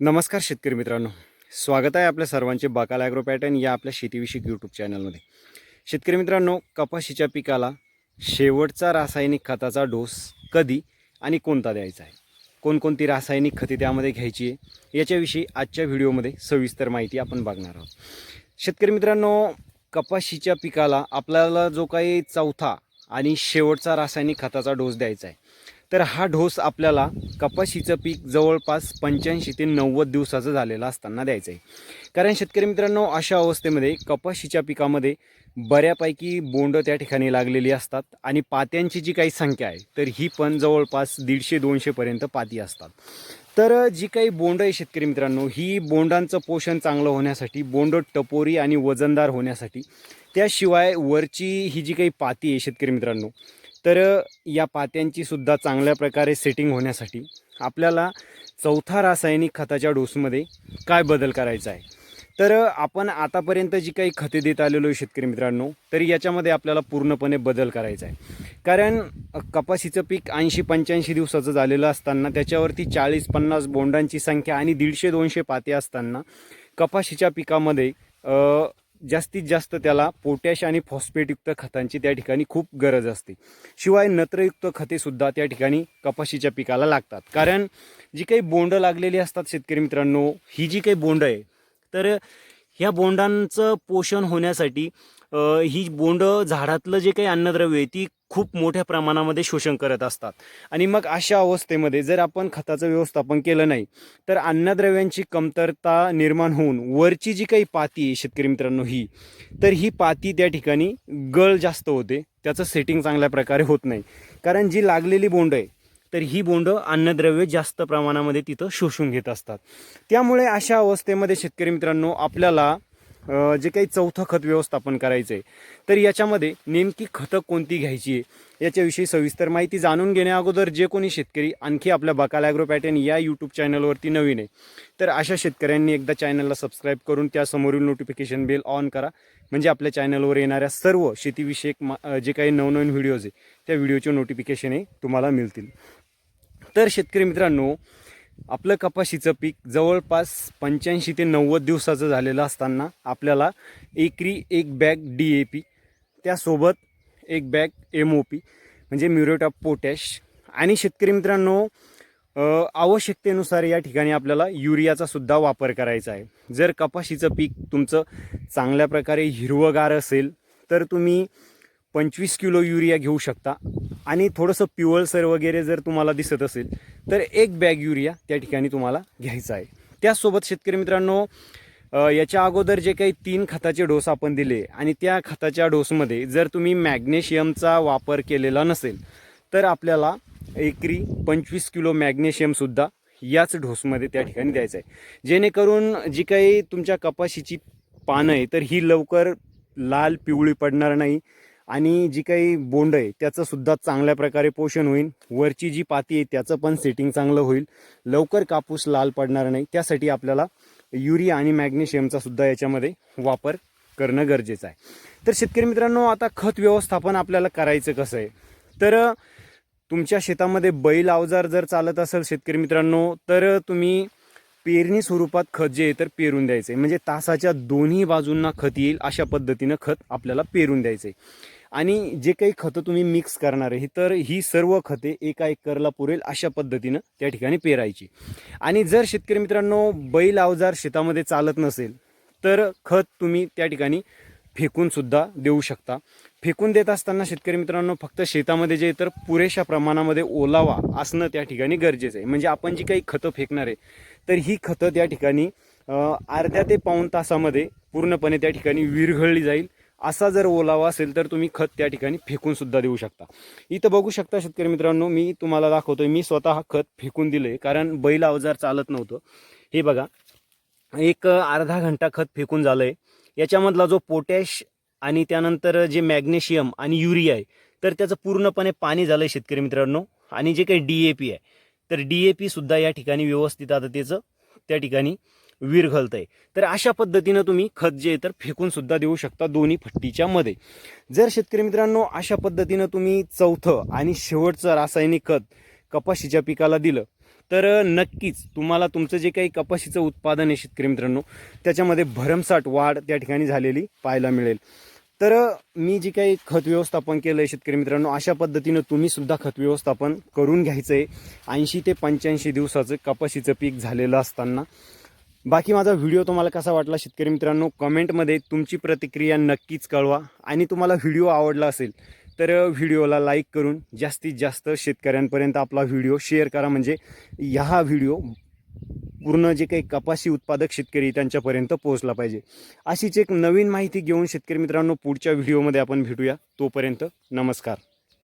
नमस्कार शेतकरी मित्रांनो. स्वागत आहे आपल्या सर्वांचे बाकाल ॲग्रो पॅटर्न या आपल्या शेतीविषयक यूट्यूब चॅनलमध्ये शेतकरी मित्रांनो कपाशीच्या पिकाला शेवटचा रासायनिक खताचा डोस कधी आणि कोणता द्यायचा आहे? कोणकोणती रासायनिक खते त्यामध्ये घ्यायची आहे? याच्याविषयी आजच्या व्हिडिओमध्ये सविस्तर माहिती आपण बघणार आहोत. शेतकरी मित्रांनो कपाशीच्या पिकाला आपल्याला जो काही चौथा आणि शेवटचा रासायनिक खताचा डोस द्यायचा आहे तर हा डोस आपल्याला कपाशीचं पीक जवळपास पंच्याऐंशी ते नव्वद दिवसाचं झालेलं असताना द्यायचं आहे कारण शेतकरी मित्रांनो अशा अवस्थेमध्ये कपाशीच्या पिकामध्ये बऱ्यापैकी बोंड त्या ठिकाणी लागलेली असतात आणि पात्यांची जी काही संख्या आहे तर ही पण जवळपास दीडशे दोनशेपर्यंत पाती असतात. तर जी काही बोंड आहे शेतकरी मित्रांनो ही बोंडांचं पोषण चांगलं होण्यासाठी बोंड टपोरी आणि वजनदार होण्यासाठी त्याशिवाय वरची ही जी काही पाती आहे शेतकरी मित्रांनो तर या पात्यांची सुद्धा चांगल्या प्रकारे सेटिंग होण्यासाठी आपल्याला चौथा रासायनिक खताच्या डोसमध्ये काय बदल करायचा आहे? तर आपण आतापर्यंत जी काही खते देत आलेलो आहे शेतकरी मित्रांनो तर याच्यामध्ये आपल्याला पूर्णपणे बदल करायचा आहे. कारण कपाशीचं पीक ऐंशी पंच्याऐंशी दिवसाचं झालेलं असताना त्याच्यावरती चाळीस पन्नास बोंडांची संख्या आणि दीडशे दोनशे पाते असताना कपाशीच्या पिकामध्ये जास्तीत जास्त त्याला पोटॅश आणि फॉस्फेटयुक्त खतांची त्या ठिकाणी खूप गरज असते. शिवाय नत्रयुक्त खतेसुद्धा त्या ठिकाणी कपाशीच्या पिकाला लागतात. कारण जी काही बोंड लागलेली असतात शेतकरी मित्रांनो ही जी काही बोंड आहे तर ह्या बोंडांचं पोषण होण्यासाठी ही बोंड झाडातलं जे काही अन्नद्रव्य आहे ती खूप मोठ्या प्रमाणामध्ये शोषण करत असतात. आणि मग अशा अवस्थेमध्ये जर आपण खताचं व्यवस्थापन केलं नाही तर अन्नद्रव्यांची कमतरता निर्माण होऊन वरची जी काही पाती आहे शेतकरी मित्रांनो ही तर ही पाती त्या ठिकाणी गळ जास्त होते. त्याचं सेटिंग चांगल्या प्रकारे होत नाही. कारण जी लागलेली बोंड आहे तर ही बोंडं अन्नद्रव्य जास्त प्रमाणामध्ये तिथं शोषून घेत असतात. त्यामुळे अशा अवस्थेमध्ये शेतकरी मित्रांनो आपल्याला जे काही चौथं खत व्यवस्थापन करायचं आहे तर याच्यामध्ये नेमकी खतं कोणती घ्यायची आहे याच्याविषयी सविस्तर माहिती जाणून घेण्या अगोदर जे कोणी शेतकरी आणखी आपल्या बकाल ॲग्रो पॅटर्न या यूट्यूब चॅनलवरती नवीन आहे तर अशा शेतकऱ्यांनी एकदा चॅनलला सबस्क्राईब करून त्यासमोरील नोटिफिकेशन बेल ऑन करा. म्हणजे आपल्या चॅनलवर येणाऱ्या सर्व शेतीविषयक मा जे काही नवनवीन व्हिडिओज आहे त्या व्हिडिओचे नोटिफिकेशन हे तुम्हाला मिळतील. तर शेतकरी मित्रांनो आपलं कपाशीचं पीक जवळपास पंच्याऐंशी ते नव्वद दिवसाचं झालेलं असताना आपल्याला एकरी एक बॅग डी ए पी त्यासोबत एक बॅग एम ओ पी म्हणजे म्युरेट ऑफ पोटॅश. आणि शेतकरी मित्रांनो आवश्यकतेनुसार या ठिकाणी आपल्याला युरियाचा सुद्धा वापर करायचा आहे. जर कपाशीचं पीक तुमचं चांगल्या प्रकारे हिरवगार असेल तर तुम्ही पंचवीस किलो युरिया घेऊ शकता. आणि थोडंसं पिवळसर वगैरे जर तुम्हाला दिसत असेल तर एक बॅग युरिया त्या ठिकाणी तुम्हाला घ्यायचा आहे. त्याचसोबत शेतकरी मित्रांनो याच्या अगोदर जे काही तीन खताचे डोस आपण दिले आणि त्या खताच्या डोसमध्ये जर तुम्ही मॅग्नेशियमचा वापर केलेला नसेल तर आपल्याला एकरी पंचवीस किलो मॅग्नेशियमसुद्धा याच डोसमध्ये त्या ठिकाणी द्यायचं आहे. जेणेकरून जी काही तुमच्या कपाशीची पानं आहे तर ही लवकर लाल पिवळी पडणार नाही. आणि जी काही बोंड आहे त्याचं सुद्धा चांगल्या प्रकारे पोषण होईल. वरची जी पाती आहे त्याचं पण सेटिंग चांगलं होईल. लवकर कापूस लाल पडणार नाही. त्यासाठी आपल्याला युरिया आणि मॅग्नेशियमचा सुद्धा याच्यामध्ये वापर करणं गरजेचं आहे. तर शेतकरी मित्रांनो आता खत व्यवस्थापन आपल्याला करायचं कसं आहे? तर तुमच्या शेतामध्ये बैल अवजार जर चालत असेल शेतकरी मित्रांनो तर तुम्ही पेरणी स्वरूपात खत जे आहे तर पेरून द्यायचं आहे. म्हणजे तासाच्या दोन्ही बाजूंना खत येईल अशा पद्धतीनं खत आपल्याला पेरून द्यायचं आहे. आणि जे काही खतं तुम्ही मिक्स करणार आहे तर ही सर्व खते एका एकरला पुरेल अशा पद्धतीनं त्या ठिकाणी पेरायची. आणि जर शेतकरी मित्रांनो बैल अवजार शेतामध्ये चालत नसेल तर खत तुम्ही त्या ठिकाणी फेकूनसुद्धा देऊ शकता. फेकून देत असताना शेतकरी मित्रांनो फक्त शेतामध्ये जे तर पुरेशा प्रमाणामध्ये ओलावा असणं त्या ठिकाणी गरजेचं आहे. म्हणजे आपण जी काही खतं फेकणार आहे तर ही खतं त्या ठिकाणी अर्ध्या ते पाऊण तासामध्ये पूर्णपणे त्या ठिकाणी विरघळली जाईल. असा जर ओलावा असेल तर तुम्ही खत त्या ठिकाणी फेकून सुद्धा देऊ शकता. इथं बघू शकता शेतकरी मित्रांनो मी तुम्हाला दाखवतोय मी स्वतः खत फेकून दिले कारण बैल अवजार चालत नव्हतं. हे बघा एक अर्धा घंटा खत फेकून झालंय. याच्यामधला जो पोटॅश आणि त्यानंतर जे मॅग्नेशियम आणि युरिया आहे तर त्याचं पूर्णपणे पाणी झालंय शेतकरी मित्रांनो. आणि जे काही डी ए पी आहे तर डी ए पी सुद्धा या ठिकाणी व्यवस्थित आता त्याचं त्या ठिकाणी विरघळत आहे तर अशा पद्धतीनं तुम्ही खत जे आहे तर फेकून सुद्धा देऊ शकता दोन्ही फट्टीच्या मध्ये. जर शेतकरी मित्रांनो अशा पद्धतीनं तुम्ही चौथं आणि शेवटचं रासायनिक खत कपाशीच्या पिकाला दिलं तर नक्कीच तुम्हाला तुमचं जे काही कपाशीचं उत्पादन आहे शेतकरी मित्रांनो त्याच्यामध्ये भरमसाठ वाढ त्या ठिकाणी झालेली पाहायला मिळेल. तर मी जे काही खत व्यवस्थापन केलं आहे शेतकरी मित्रांनो अशा पद्धतीनं तुम्ही सुद्धा खत व्यवस्थापन करून घ्यायचं आहे ऐंशी ते पंच्याऐंशी दिवसाचं कपाशीचं पीक झालेलं असताना. बाकी माझा व्हिडिओ तुम्हाला कसा वाटला शेतकरी मित्रांनो कमेंटमध्ये तुमची प्रतिक्रिया नक्कीच कळवा. आणि तुम्हाला व्हिडिओ आवडला असेल तर व्हिडिओला लाईक करून जास्तीत जास्त शेतकऱ्यांपर्यंत आपला व्हिडिओ शेअर करा. म्हणजे ह्या व्हिडिओ पूर्ण जे काही कपाशी उत्पादक शेतकरी त्यांच्यापर्यंत पोहोचला पाहिजे. अशीच एक नवीन माहिती घेऊन शेतकरी मित्रांनो पुढच्या व्हिडिओमध्ये आपण भेटूया. तोपर्यंत नमस्कार.